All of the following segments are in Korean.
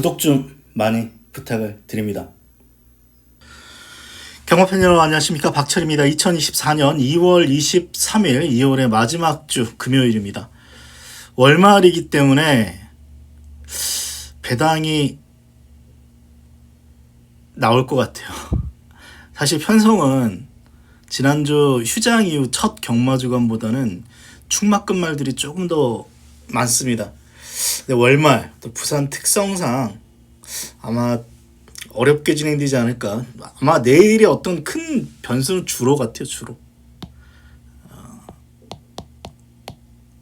구독 좀 많이 부탁을 드립니다. 경마팬 여러분 안녕하십니까 박철입니다. 2024년 2월 23일 2월의 마지막 주 금요일입니다. 월말이기 때문에 배당이 나올 것 같아요. 사실 편성은 지난주 휴장 이후 첫 경마 주간보다는 축막금 말들이 조금 더 많습니다. 근데 월말 또 부산 특성상 아마 어렵게 진행되지 않을까. 아마 내일의 어떤 큰 변수는 주로 같아요. 주로. 어,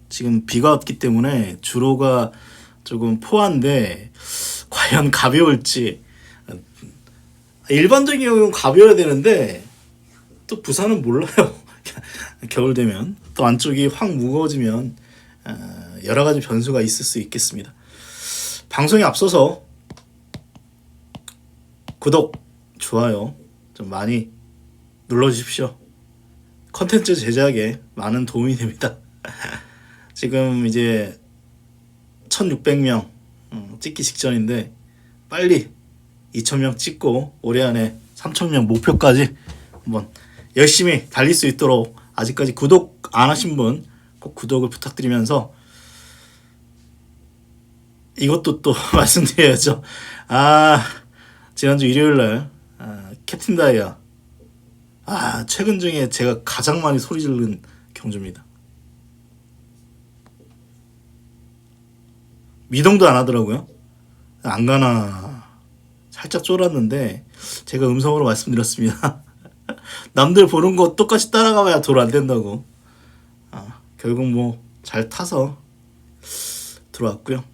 지금 비가 왔기 때문에 주로가 조금 포한데 과연 가벼울지 일반적인 경우는 가벼워야 되는데 또 부산은 몰라요. 겨울 되면 또 안쪽이 확 무거워지면 어, 여러 가지 변수가 있을 수 있겠습니다. 방송에 앞서서 구독, 좋아요 좀 많이 눌러주십시오. 컨텐츠 제작에 많은 도움이 됩니다. 지금 이제 1600명 음, 찍기 직전인데 빨리 2000명 찍고 올해 안에 3000명 목표까지 한번 열심히 달릴 수 있도록 아직까지 구독 안 하신 분 꼭 구독을 부탁드리면서 이것도 또 말씀드려야죠. 아 지난주 일요일날 아, 캡틴 다이아 아 최근 중에 제가 가장 많이 소리 지른 경주입니다. 미동도 안 하더라고요. 안 가나 살짝 쫄았는데 제가 음성으로 말씀드렸습니다. 남들 보는 거 똑같이 따라가봐야 돌 안 된다고. 아, 결국 뭐 잘 타서 들어왔고요.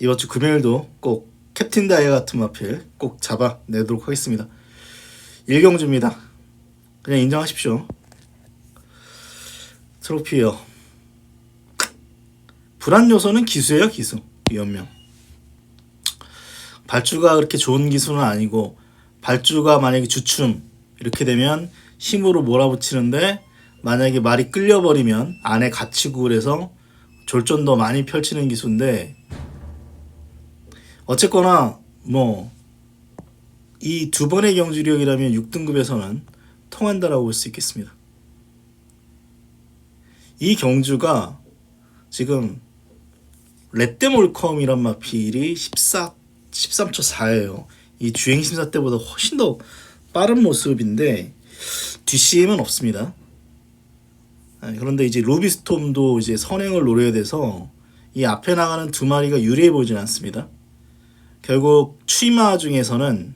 이번 주 금요일도 꼭 캡틴 다이아 같은 마필 꼭 잡아내도록 하겠습니다. 일경주입니다. 그냥 인정하십시오. 트로피요. 불안 요소는 기수예요, 기수. 위험명. 발주가 그렇게 좋은 기수는 아니고 발주가 만약에 주춤 이렇게 되면 힘으로 몰아붙이는데 만약에 말이 끌려버리면 안에 갇히고 그래서 졸전도 많이 펼치는 기수인데 어쨌거나 뭐 이 두 번의 경주력이라면 6등급에서는 통한다라고 볼 수 있겠습니다. 이 경주가 지금 렛데몰컴이란 마필이 14 13초 4예요. 이 주행 심사 때보다 훨씬 더 빠른 모습인데 뒷심은 없습니다. 아, 그런데 이제 루비스톰도 이제 선행을 노려야 돼서 이 앞에 나가는 두 마리가 유리해 보이진 않습니다. 결국 추이마 중에서는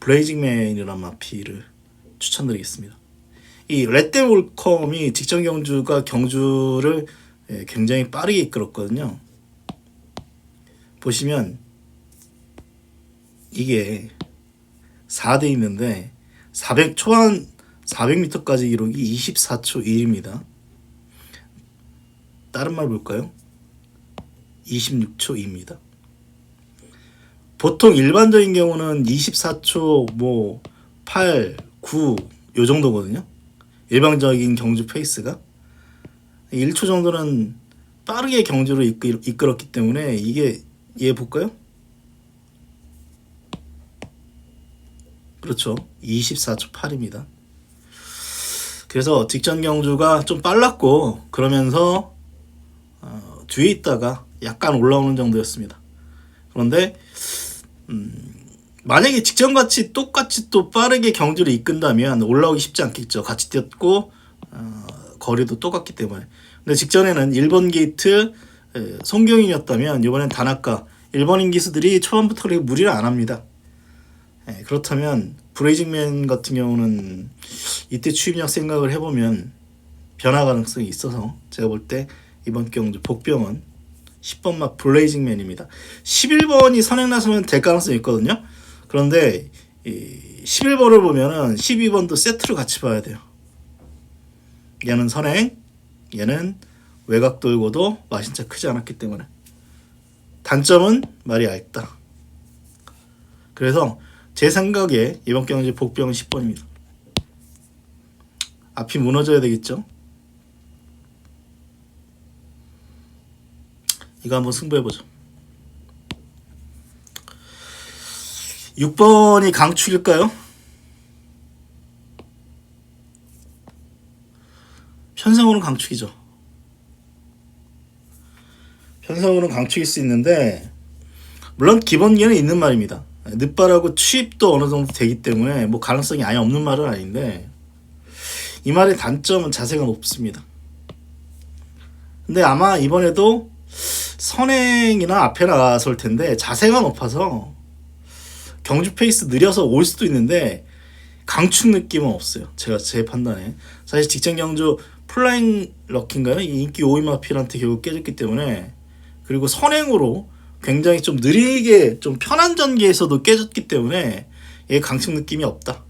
블레이징맨이란 마피를 추천드리겠습니다. 이 렛데몰컴이 직전 경주가 경주를 예, 굉장히 빠르게 이끌었거든요. 보시면 이게 4대 있는데 400 초반 400m까지 기록이 24초 1입니다. 다른 말 볼까요? 26초 2입니다. 보통 일반적인 경우는 24초 뭐 8, 9 요 정도거든요. 일반적인 경주 페이스가 1초 정도는 빠르게 경주를 이끌, 이끌 었기 때문에 이게 얘 볼까요? 그렇죠. 24초 8입니다. 그래서 직전 경주가 좀 빨랐고 그러면서 어, 뒤에 있다가 약간 올라오는 정도였습니다. 그런데 음, 만약에 직전같이 똑같이 또 빠르게 경주를 이끈다면 올라오기 쉽지 않겠죠. 같이 뛰었고 어, 거리도 똑같기 때문에. 근데 직전에는 1번 게이트 에, 송경인이었다면 이번엔 다나카 일본인 기수들이 초반부터 그렇게 무리를 안 합니다. 예, 그렇다면 브레이징맨 같은 경우는 이때 추임력 생각을 해보면 변화 가능성이 있어서 제가 볼 때 이번 경주 복병은 10번 막 블레이징맨입니다. 11번이 선행 나서면 될 가능성이 있거든요. 그런데 이 11번을 보면은 12번도 세트로 같이 봐야 돼요. 얘는 선행, 얘는 외곽 돌고도 마신차 크지 않았기 때문에 단점은 말이 얇다. 그래서 제 생각에 이번 경기 복병은 10번입니다. 앞이 무너져야 되겠죠? 이거 한번 승부해보죠. 6번이 강축일까요? 편성으로는 강축이죠. 편성으로는 강축일 수 있는데 물론 기본기는 있는 말입니다. 늦발하고 취입도 어느 정도 되기 때문에 뭐 가능성이 아예 없는 말은 아닌데 이 말의 단점은 자세가 높습니다. 근데 아마 이번에도 선행이나 앞에 나설 텐데 자세가 높아서 경주 페이스 느려서 올 수도 있는데 강축 느낌은 없어요. 제가 제 판단에 사실 직전 경주 플라잉 럭키인가요? 이 인기 5위 마필한테 결국 깨졌기 때문에 그리고 선행으로 굉장히 좀 느리게 좀 편한 전개에서도 깨졌기 때문에 얘 강축 느낌이 없다.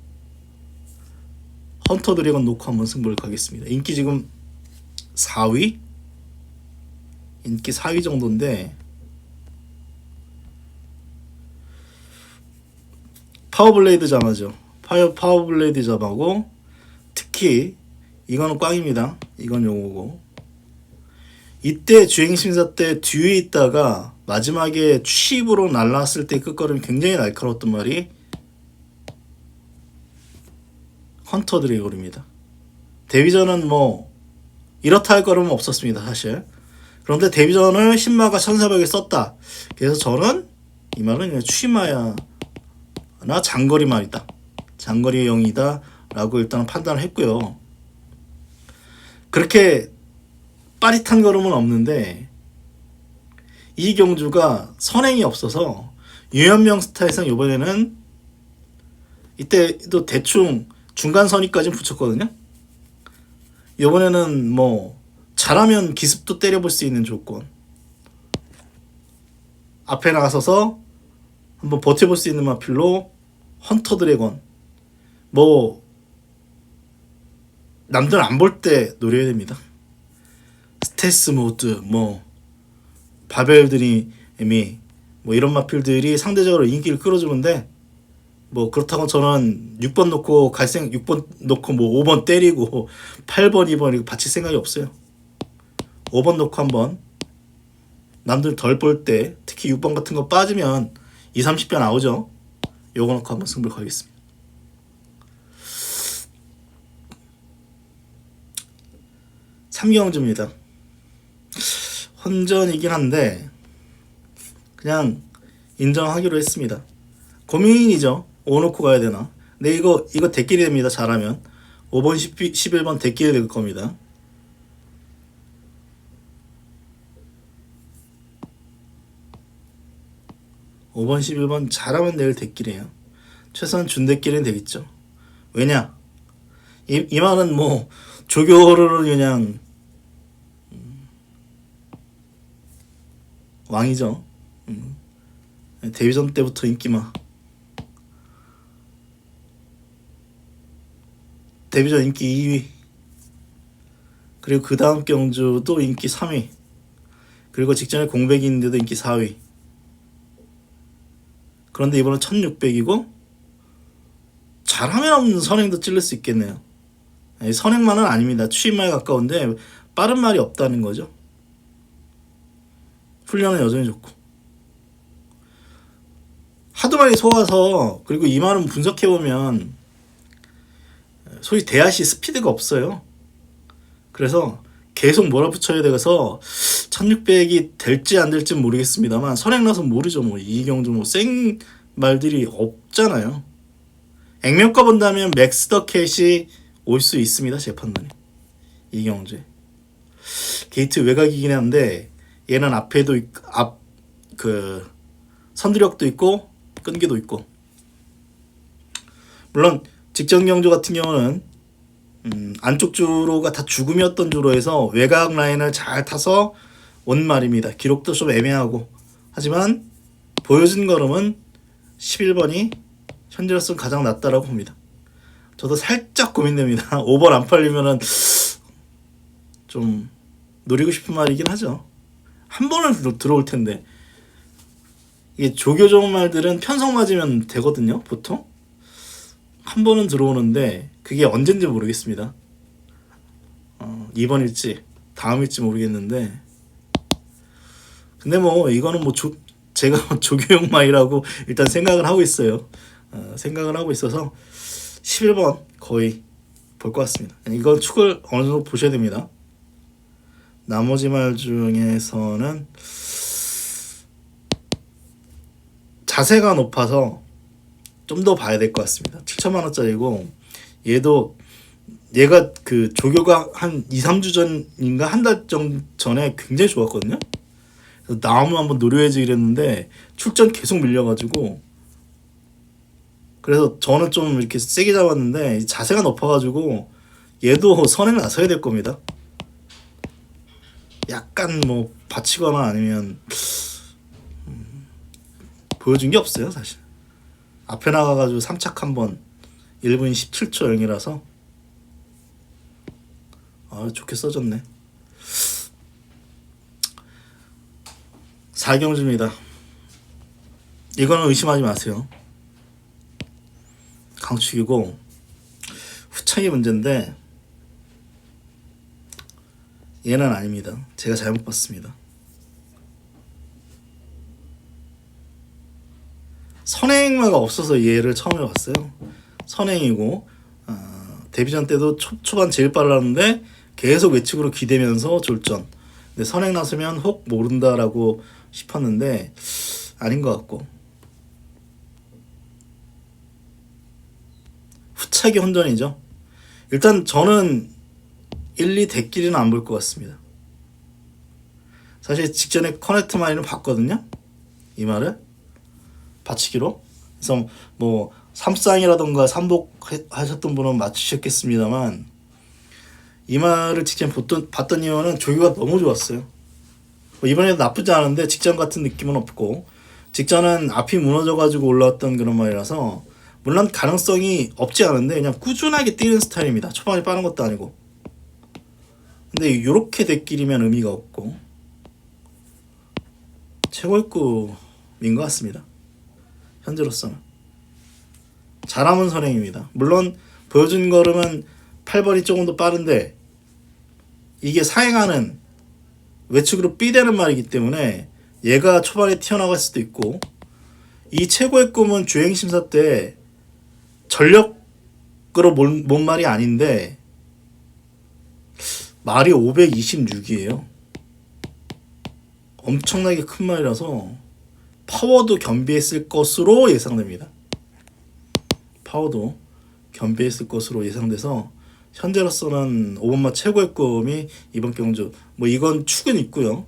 헌터 드래곤 놓고 한번 승부를 가겠습니다. 인기 지금 4위? 인기 4위 정도인데 파워블레이드 자마죠. 파워 파워블레이드 자마고 특히 이거는 꽝입니다. 이건 요거고 이때 주행 심사 때 뒤에 있다가 마지막에 취입으로 날라왔을 때 끝걸음이 굉장히 날카로웠던 말이 헌터 드래곤입니다. 데뷔전은 뭐 이렇다 할 걸음은 없었습니다 사실. 그런데 데뷔전을 신마가 1400에 썼다. 그래서 저는 이 말은 그냥 취마야나 장거리 말이다. 장거리형이다. 라고 일단 판단을 했고요. 그렇게 빠릿한 걸음은 없는데 이경주가 선행이 없어서 유현명 스타일상 이번에는 이때도 대충 중간 선위까지 붙였거든요. 이번에는 뭐 잘하면 기습도 때려볼 수 있는 조건. 앞에 나가서서 한번 버텨볼 수 있는 마필로 헌터 드래곤. 뭐 남들 안 볼 때 노려야 됩니다. 스테스 모드 뭐 바벨들이 이미 뭐 이런 마필들이 상대적으로 인기를 끌어주는데 뭐 그렇다고 저는 6번 놓고 갈생 6번 놓고 뭐 5번 때리고 8번 2번 이거 받칠 생각이 없어요. 5번 놓고 한번 남들 덜 볼 때 특히 6번 같은 거 빠지면 2, 30배 나오죠. 요거 놓고 한번 승부 가겠습니다. 삼경주입니다. 혼전이긴 한데 그냥 인정하기로 했습니다. 고민이죠. 오놓고 가야 되나? 근데 이거 이거 대끼리 됩니다. 잘하면 5번 10, 11번 대끼리 될 겁니다. 오번 11번 잘하면 내일 대끼리에요. 최소한 준대끼리는 되겠죠. 왜냐? 이, 이 말은 뭐 조교를 그냥 음, 왕이죠. 음. 데뷔전 때부터 인기마. 데뷔전 인기 2위. 그리고 그 다음 경주도 인기 3위. 그리고 직전에 공백이 있는데도 인기 4위. 그런데 이번은 1600이고 잘하면 선행도 찔릴 수 있겠네요. 선행만은 아닙니다. 취임말에 가까운데 빠른 말이 없다는 거죠. 훈련은 여전히 좋고 하도 많이 속아서 그리고 이 말은 분석해 보면 소위 대하시 스피드가 없어요. 그래서 계속 몰아붙여야 돼서 1600이 될지 안 될지 모르겠습니다만 선행 나서 모르죠. 뭐 이경주 뭐생 말들이 없잖아요. 액면가 본다면 맥스 더 캣이 올 수 있습니다 제 판단에. 이경주 게이트 외곽이긴 한데 얘는 앞에도 앞 그 선두력도 있고 끈기도 있고. 물론 직전 경주 같은 경우는 음, 안쪽 주로가 다 죽음이었던 주로에서 외곽 라인을 잘 타서 온 말입니다. 기록도 좀 애매하고 하지만 보여준 걸음은 11번이 현재로서는 가장 낫다라고 봅니다. 저도 살짝 고민됩니다. 5번 안 팔리면은 좀 노리고 싶은 말이긴 하죠. 한 번은 들어- 들어올 텐데 이게 조교종 말들은 편성 맞으면 되거든요. 보통 한 번은 들어오는데 그게 언젠지 모르겠습니다. 어, 이번일지 다음일지 모르겠는데 근데 뭐 이거는 뭐 조, 제가 조교용 마이라고 일단 생각을 하고 있어요. 어, 생각을 하고 있어서 11번 거의 볼 것 같습니다. 이건 축을 어느 정도 보셔야 됩니다. 나머지 말 중에서는 자세가 높아서 좀 더 봐야 될 것 같습니다. 7천만 원짜리고 얘도 얘가 그 조교가 한 2, 3주 전인가 한달 전에 굉장히 좋았거든요. 그래서 나오면 한번 노려야지 이랬는데 출전 계속 밀려가지고 그래서 저는 좀 이렇게 세게 잡았는데 자세가 높아가지고 얘도 선행 나서야 될 겁니다. 약간 뭐 받치거나 아니면 음, 보여준 게 없어요 사실. 앞에 나가가지고 3착 한번 1분 17초 0이라서 아 좋게 써졌네. 4경주입니다. 이거는 의심하지 마세요. 강축이고 후창이 문제인데 얘는 아닙니다. 제가 잘못 봤습니다. 선행마가 없어서 얘를 처음에 봤어요. 선행이고 어, 데뷔전 때도 초, 초반 제일 빨랐는데 계속 외측으로 기대면서 졸전. 근데 선행 나서면 혹 모른다라고 싶었는데 아닌 것 같고 후차기 혼전이죠. 일단 저는 1, 2 대끼리는 안 볼 것 같습니다. 사실 직전에 커넥트 마이는 봤거든요. 이 말을 받치기로. 그래서 뭐 삼쌍이라던가 삼복 하셨던 분은 맞추셨겠습니다만 이 말을 직전 봤던, 봤던 이유는 조교가 너무 좋았어요. 뭐 이번에도 나쁘지 않은데 직전 같은 느낌은 없고 직전은 앞이 무너져가지고 올라왔던 그런 말이라서 물론 가능성이 없지 않은데 그냥 꾸준하게 뛰는 스타일입니다. 초반에 빠른 것도 아니고. 근데 이렇게 대끼리면 의미가 없고 최고의 꿈인 것 같습니다. 현재로서는 잘하면 선행입니다. 물론 보여준 걸음은 8번이 조금 더 빠른데 이게 사행하는 외측으로 B되는 말이기 때문에 얘가 초반에 튀어나갈 수도 있고 이 최고의 꿈은 주행 심사 때 전력으로 몬, 몬 말이 아닌데 말이 526이에요. 엄청나게 큰 말이라서 파워도 겸비했을 것으로 예상됩니다. 파워도 겸비했을 것으로 예상돼서 현재로서는 5번마 최고의 꿈이 이번 경주 뭐 이건 축은 있고요.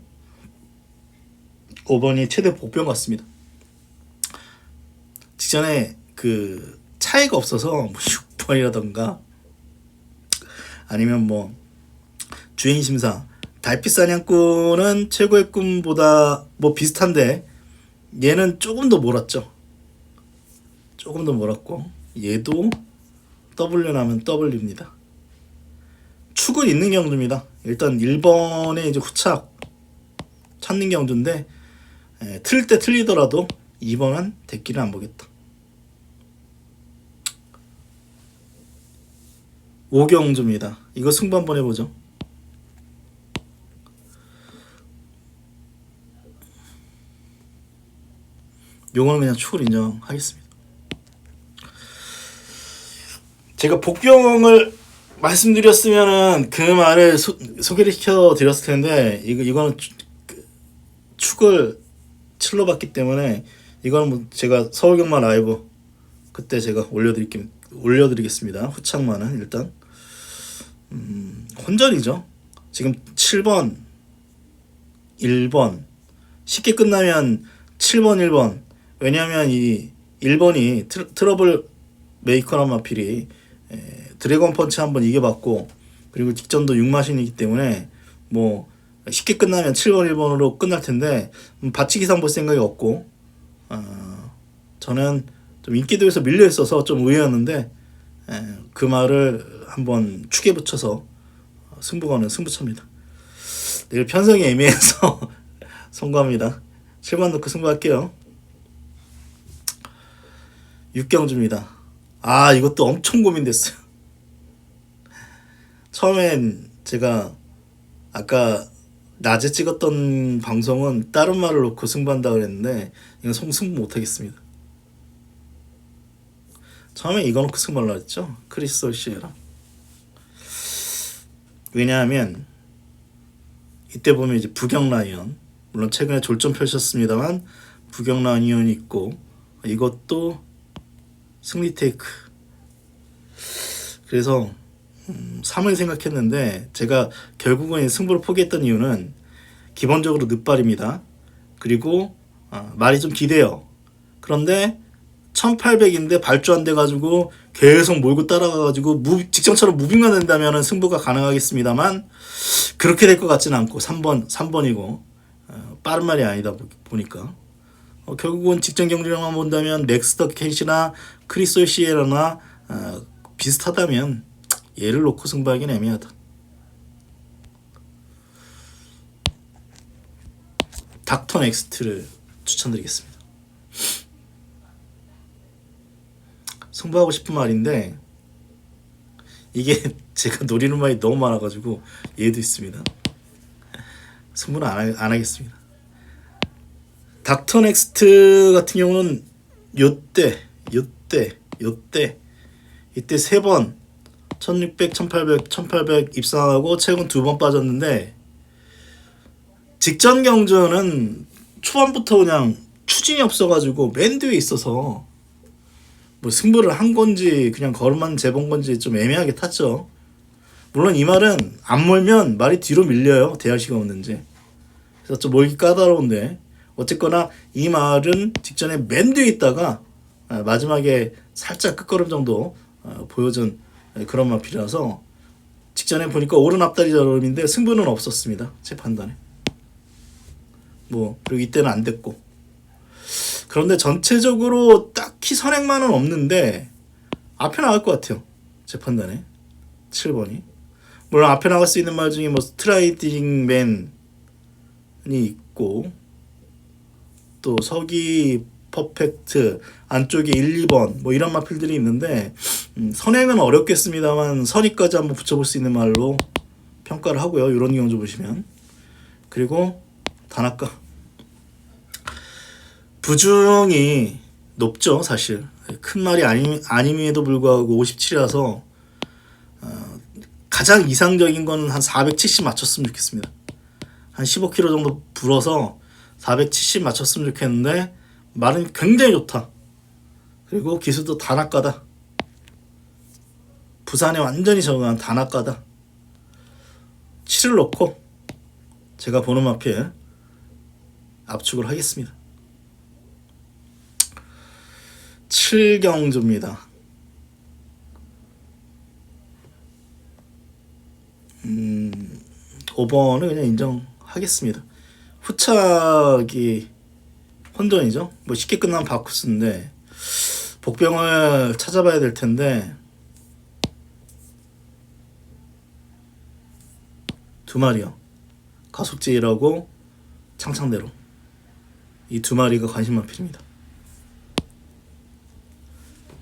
5번이 최대 복병 같습니다. 직전에 그 차이가 없어서 뭐 6번이라던가 아니면 뭐 주행 심사 달빛 사냥꾼은 최고의 꿈보다 뭐 비슷한데 얘는 조금 더 몰았죠. 조금 더 몰았고 얘도 W 나면 W입니다. 축은 있는 경주입니다. 일단 1번에 이제 후착 찾는 경주인데 에, 틀릴 때 틀리더라도 2번은 대기를 안 보겠다. 5경주입니다. 이거 승부 한번 해보죠. 요거는 그냥 축을 인정하겠습니다. 제가 복병을 말씀드렸으면은 그 말을 소, 소개를 시켜 드렸을 텐데 이거 이거는 추, 그, 축을 칠로 봤기 때문에 이거는 뭐 제가 서울 경마 라이브 그때 제가 올려드릴게 올려드리겠습니다. 후창만은 일단 음, 혼전이죠. 지금 7번, 1번 쉽게 끝나면 7번, 1번 왜냐하면 이 1번이 트, 트러블 메이커란 마필이 에, 드래곤 펀치 한번 이겨봤고 그리고 직전도 6마신이기 때문에 뭐 쉽게 끝나면 7번 1번으로 끝날 텐데 음, 바치기 상 볼 생각이 없고 어, 저는 좀 인기도에서 밀려 있어서 좀 의외였는데 에, 그 말을 한번 축에 붙여서 승부가는 승부처입니다. 내일 편성이 애매해서 선고합니다. 7번 넣고 승부할게요. 6경주입니다. 아 이것도 엄청 고민됐어요. 처음엔 제가 아까 낮에 찍었던 방송은 다른 말을 놓고 승부한다 그랬는데 이건 송 승부 못 하겠습니다. 처음에 이거 놓고 승부하려 했죠. 크리스톨 시에랑. 왜냐하면 이때 보면 이제 부경 라이언 물론 최근에 졸전 펼쳤습니다만 부경 라이언이 있고 이것도 승리 테이크 그래서 음, 3을 생각했는데 제가 결국은 승부를 포기했던 이유는 기본적으로 늦발입니다. 그리고 아, 말이 좀 기대요. 그런데 1800인데 발주 안 돼가지고 계속 몰고 따라가가지고 무, 직전처럼 무빙만 된다면 승부가 가능하겠습니다만 그렇게 될 것 같지는 않고 3번 3번이고 어, 빠른 말이 아니다 보- 보니까 어, 결국은 직전 경기력만 본다면 넥스터 캔시나 크리솔 시에라나 어, 비슷하다면 얘를 놓고 승부하기는 애매하다. 닥터 넥스트를 추천드리겠습니다. 승부하고 싶은 말인데 이게 제가 노리는 말이 너무 많아가지고 얘도 있습니다. 승부는 안, 하, 안 하겠습니다. 닥터 넥스트 같은 경우는 요때 요때 요때 이때 세 번 1600, 1800, 1800 입상하고 최근 두 번 빠졌는데 직전 경주는 초반부터 그냥 추진이 없어가지고 맨 뒤에 있어서 뭐 승부를 한 건지 그냥 걸음만 재본 건지 좀 애매하게 탔죠. 물론 이 말은 안 몰면 말이 뒤로 밀려요. 대하시가 없는지. 그래서 좀 몰기 까다로운데 어쨌거나 이 말은 직전에 맨 뒤에 있다가 아, 마지막에 살짝 끝걸음 정도 어, 보여준 그런 마필이라서 직전에 보니까 오른 앞다리 저름인데 승부는 없었습니다. 제 판단에. 뭐 그리고 이때는 안 됐고 그런데 전체적으로 딱히 선행만은 없는데 앞에 나갈 것 같아요. 제 판단에 7번이 물론 앞에 나갈 수 있는 말 중에 뭐 스트라이딩 맨이 있고 또 서기 퍼펙트 안쪽에 1, 2번 뭐 이런 마필들이 있는데 음, 선행은 어렵겠습니다만 선의까지 한번 붙여볼 수 있는 말로 평가를 하고요. 이런 경주 보시면. 그리고 단아까 부중이 높죠 사실. 큰 말이 아니, 아님에도 불구하고 57이라서 어, 가장 이상적인 거는 한 470 맞췄으면 좋겠습니다. 한 15kg 정도 불어서 470 맞췄으면 좋겠는데 말은 굉장히 좋다 그리고 기술도 단아까다 부산에 완전히 적응한 단아까다 7을 넣고 제가 보는 마필 압축을 하겠습니다. 7경주입니다. 음, 5번은 그냥 인정하겠습니다. 후착이 혼돈이죠. 뭐 쉽게 끝난 바쿠스인데 복병을 찾아봐야 될 텐데 두 마리요. 가속제일하고 창창대로 이 두 마리가 관심 마필입니다.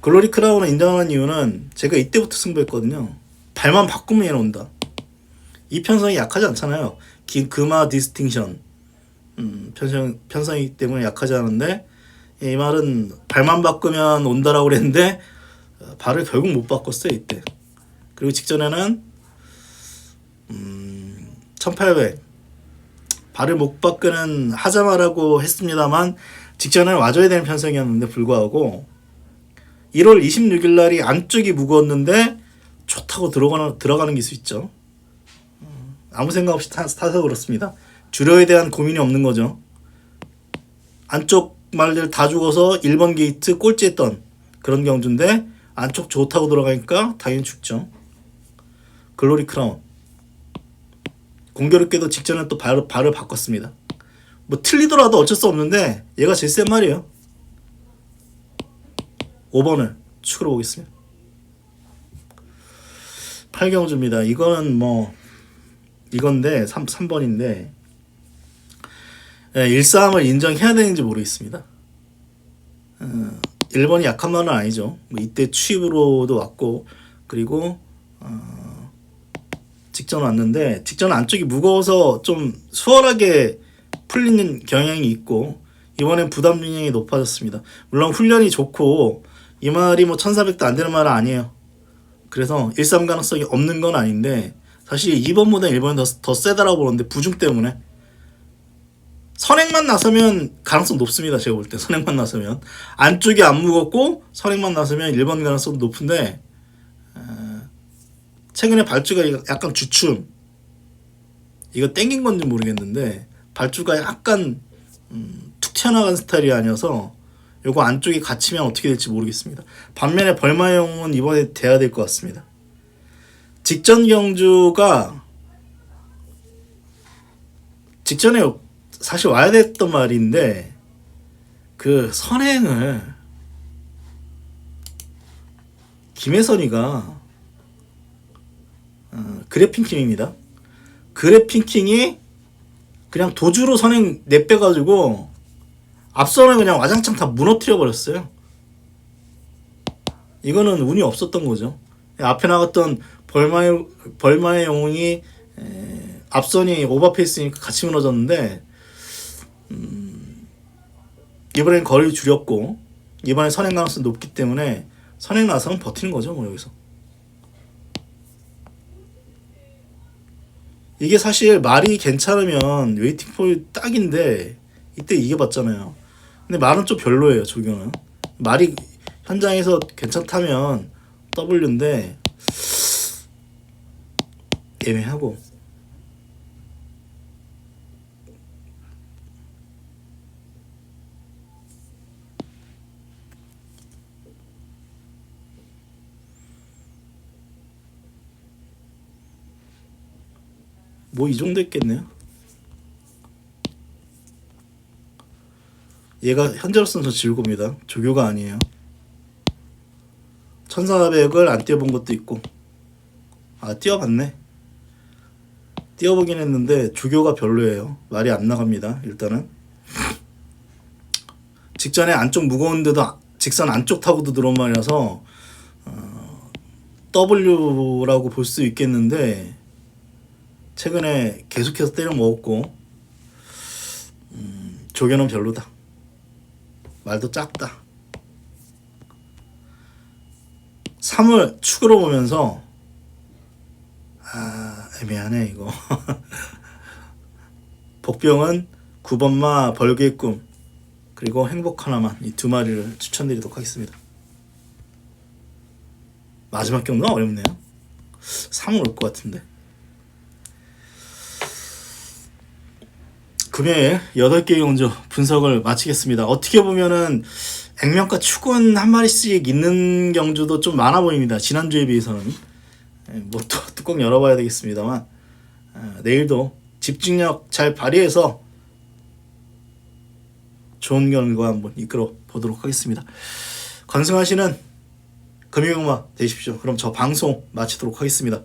글로리 크라운을 인정하는 이유는 제가 이때부터 승부했거든요. 발만 바꾸면 얘는 온다. 이 편성이 약하지 않잖아요. 기, 금화 디스팅션 음, 편성, 편성이기 때문에 약하지 않은데 이 말은 발만 바꾸면 온다라고 그랬는데 어, 발을 결국 못 바꿨어요 이때. 그리고 직전에는 음, 1800 발을 못 바꾸는 하자마라고 했습니다만 직전에 와줘야 되는 편성이었는데 불구하고 1월 26일 날이 안쪽이 무거웠는데 좋다고 들어가는 들어가는 기수 있죠. 음, 아무 생각 없이 타, 타서 그렇습니다. 주려에 대한 고민이 없는 거죠. 안쪽 말들 다 죽어서 1번 게이트 꼴찌했던 그런 경주인데 안쪽 좋다고 들어가니까 당연히 죽죠. 글로리 크라운 공교롭게도 직전에 또 발, 발을 바꿨습니다. 뭐 틀리더라도 어쩔 수 없는데 얘가 제일 센 말이에요. 5번을 축으로 보겠습니다. 8경주입니다. 이거는 뭐 이건데 3, 3번인데 예, 1싸움을 인정해야 되는지 모르겠습니다. 어, 1번이 약한 말은 아니죠. 뭐 이때 취입으로도 왔고 그리고 어, 직전 왔는데 직전 안쪽이 무거워서 좀 수월하게 풀리는 경향이 있고 이번엔 부담 중량이 높아졌습니다. 물론 훈련이 좋고 이 말이 뭐 1400도 안 되는 말은 아니에요. 그래서 일삼 가능성이 없는 건 아닌데 사실 2번보다 1번이 더, 더 세다라고 보는데 부중 때문에 선행만 나서면 가능성 높습니다. 제가 볼 때 선행만 나서면 안쪽이 안 무겁고 선행만 나서면 1번 가능성 높은데 어, 최근에 발주가 약간 주춤 이거 땡긴 건지 모르겠는데 발주가 약간 음, 툭 튀어나간 스타일이 아니어서 요거 안쪽이 갇히면 어떻게 될지 모르겠습니다. 반면에 벌마용은 이번에 돼야 될 것 같습니다. 직전 경주가 직전에 사실 와야 됐던 말인데 그 선행을 김혜선이가 어, 그래핑킹입니다. 그래핑킹이 그냥 도주로 선행 내빼가지고 앞선을 그냥 와장창 다 무너뜨려 버렸어요. 이거는 운이 없었던 거죠. 앞에 나갔던 벌마의 벌마의 영웅이 에, 앞선이 오버페이스니까 같이 무너졌는데 음, 이번엔 거리를 줄였고 이번에 선행 가능성이 높기 때문에 선행 나서는 버티는 거죠, 뭐 여기서. 이게 사실 말이 괜찮으면 웨이팅 폴 딱인데 이때 이겨봤잖아요. 근데 말은 좀 별로예요, 조교는. 말이 현장에서 괜찮다면 W인데 애매하고 뭐 이 정도 했겠네요. 얘가 현재로서는 저 질고입니다. 조교가 아니에요. 1400을 안 뛰어본 것도 있고 아 뛰어봤네. 뛰어보긴 했는데 조교가 별로예요. 말이 안 나갑니다. 일단은 직전에 안쪽 무거운데도 아- 직선 안쪽 타고도 들어온 말이라서 어, W라고 볼 수 있겠는데 최근에 계속해서 때려 먹었고 음, 조교는 별로다. 말도 작다. 3을 축으로 보면서 아 애매하네 이거. 복병은 9번마 벌개의 꿈 그리고 행복 하나만 이 두 마리를 추천드리도록 하겠습니다. 마지막 경우는 어렵네요. 3은 올것 같은데. 금요일 8개 경주 분석을 마치겠습니다. 어떻게 보면은 액면가 축은 한 마리씩 있는 경주도 좀 많아 보입니다. 지난주에 비해서는. 예, 뭐또 뚜껑 열어봐야 되겠습니다만 아, 내일도 집중력 잘 발휘해서 좋은 결과 한번 이끌어 보도록 하겠습니다. 건승하시는 금요일마 되십시오. 그럼 저 방송 마치도록 하겠습니다.